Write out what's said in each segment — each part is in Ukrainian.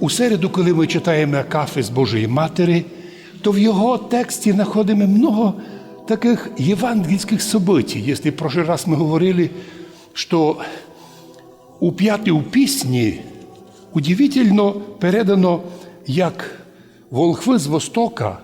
У середу, коли ми читаємо Акафист Божої Матері, то в його тексті знаходимо много таких євангельських событий. Якщо в прошлый раз ми говорили, що у п'ятій у пісні удивительно передано, як волхви з Востока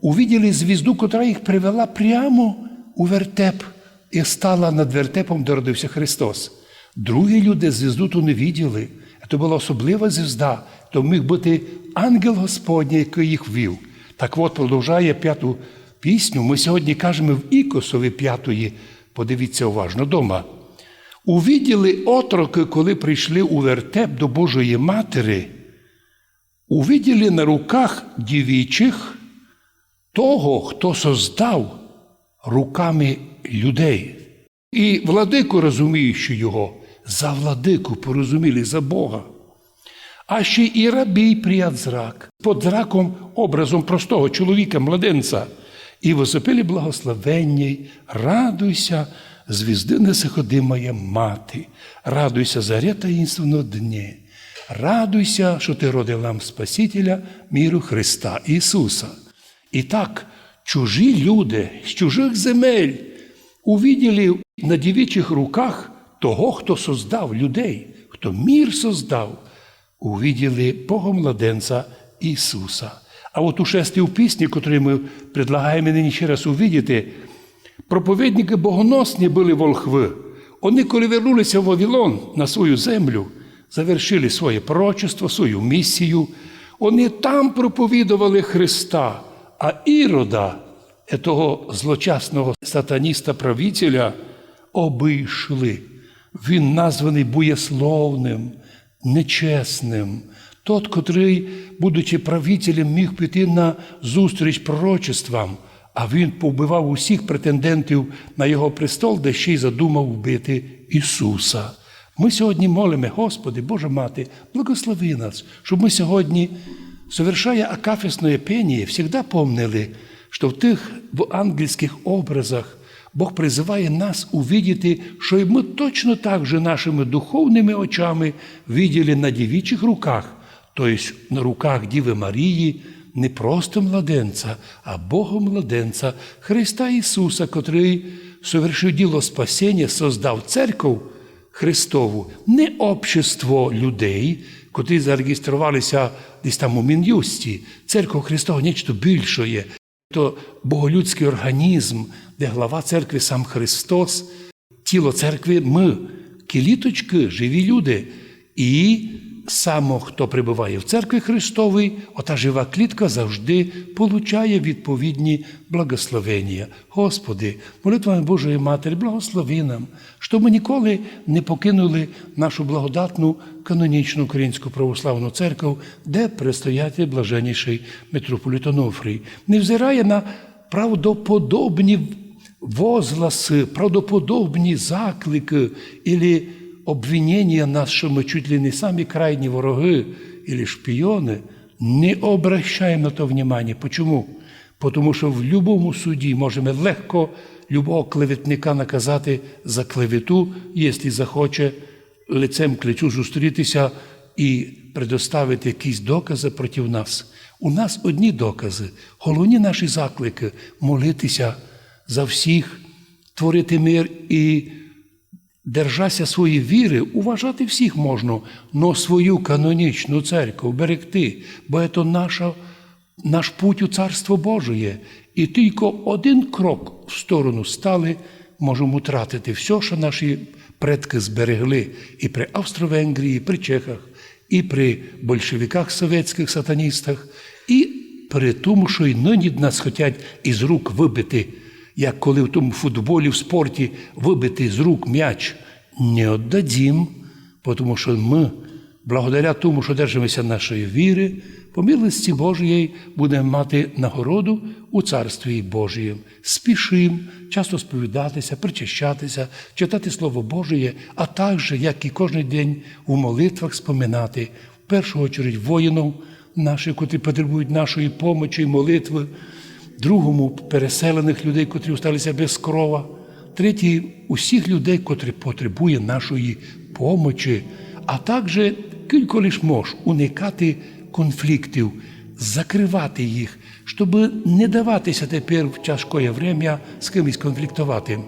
увиділи звізду, котра їх привела прямо у вертеп і стала над вертепом, де родився Христос. Другі люди звізду ту не виділи. Це була особлива звізда, то міг бути ангел Господній, який їх вів. Так от, продовжує п'яту пісню. Ми сьогодні кажемо в Ікосові п'ятої, подивіться уважно дома. Увіділи отроки, коли прийшли у вертеп до Божої Матері, увиділи на руках дівічих того, хто создав руками людей. І владику, розуміючи його, за владику порозуміли за Бога. А ще і рабій прият зрак, під зраком образом простого чоловіка, младенця, і возопили благословенній, радуйся, звізди несиходимая мати, радуйся заря таїнственного дні, радуйся, що ти родив нам Спасителя, міру Христа Ісуса. І так, чужі люди з чужих земель увиділи на дівічих руках того, хто создав людей, хто мір создав, увиділи Богомладенця Ісуса. А от у шестій пісні, яку ми предлагаємо нині ще раз увидіти, проповідники богоносні були волхви. Вони, коли вернулися в Вавилон на свою землю, завершили своє пророчество, свою місію. Вони там проповідували Христа, а Ірода, того злочасного сатаніста-правителя, обійшли. Він названий буєсловним, нечесним. Тот, котрий, будучи правителем, міг піти на зустріч пророчествам, а він повбивав усіх претендентів на його престол, де ще й задумав вбити Ісуса. Ми сьогодні молимо, Господи, Божа Мати, благослови нас, щоб ми сьогодні, совершая акафісне пение, завжди помнили, що в тих в ангельських образах Бог призиває нас увидіти, що і ми точно так же нашими духовними очами виділи на дівічих руках, тобто на руках Діви Марії, не просто младенця, а Бога младенця, Христа Ісуса, котрий совершив діло спасіння, создав церкву Христову, не общество людей, котрі зареєструвалися десь там у Мін'юсті. Церква Христова нічто більше. То боголюдський організм, де глава церкви сам Христос, тіло церкви ми, кіліточки, живі люди. І само, хто прибуває в церкві Христовій, ота жива клітка завжди получає відповідні благословення. Господи, молитвами Божої Матері, благослови нам, щоб ми ніколи не покинули нашу благодатну канонічну українську православну церкву, де предстоятель блаженніший митрополит Онуфрій, невзирає на правдоподобні возгласи, правдоподобні заклики или обвинения нас, що ми чуть ли не самі крайні вороги или шпіони, не обращаємо на то внимание. Почому? Тому що в будь-якому суді можемо легко любого клеветника наказати за клевету, якщо захоче лицем к лицю зустрітися і предоставити якісь докази проти нас. У нас одні докази, головні наші заклики молитися за всіх, творити мир і держася своєї віри, уважати всіх можна, но свою канонічну церкву берегти, бо це наша, наш путь у Царство Божє. І тільки один крок в сторону стали, можемо втратити все, що наші предки зберегли і при Австро-Венгрії, і при Чехах, і при большевиках совєтських сатаністах, і при тому, що й нині нас хочуть із рук вибити як коли в тому футболі, в спорті вибити з рук м'яч, не віддадім, тому що ми, благодаря тому, що держимося нашої віри, по милості Божої будемо мати нагороду у Царстві Божієм. Спішим часто сповідатися, причащатися, читати Слово Божє, а також, як і кожен день у молитвах споминати, в першу чергу воїнів наших, котрі потребують нашої помочі і молитви другому переселених людей, котрі осталися без крова, третій усіх людей, котрі потребує нашої помочі, а також кілько лиш мож уникати конфліктів, закривати їх, щоб не даватися тепер в тяжкое время з кимось конфліктувати.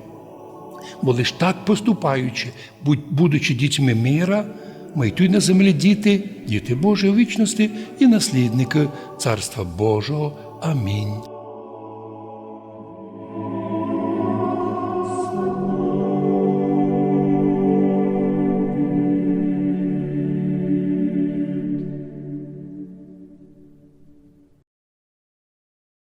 Бо лиш так поступаючи, будучи дітьми мира, ми й на землі діти, діти Божої вічності і наслідники Царства Божого. Амінь.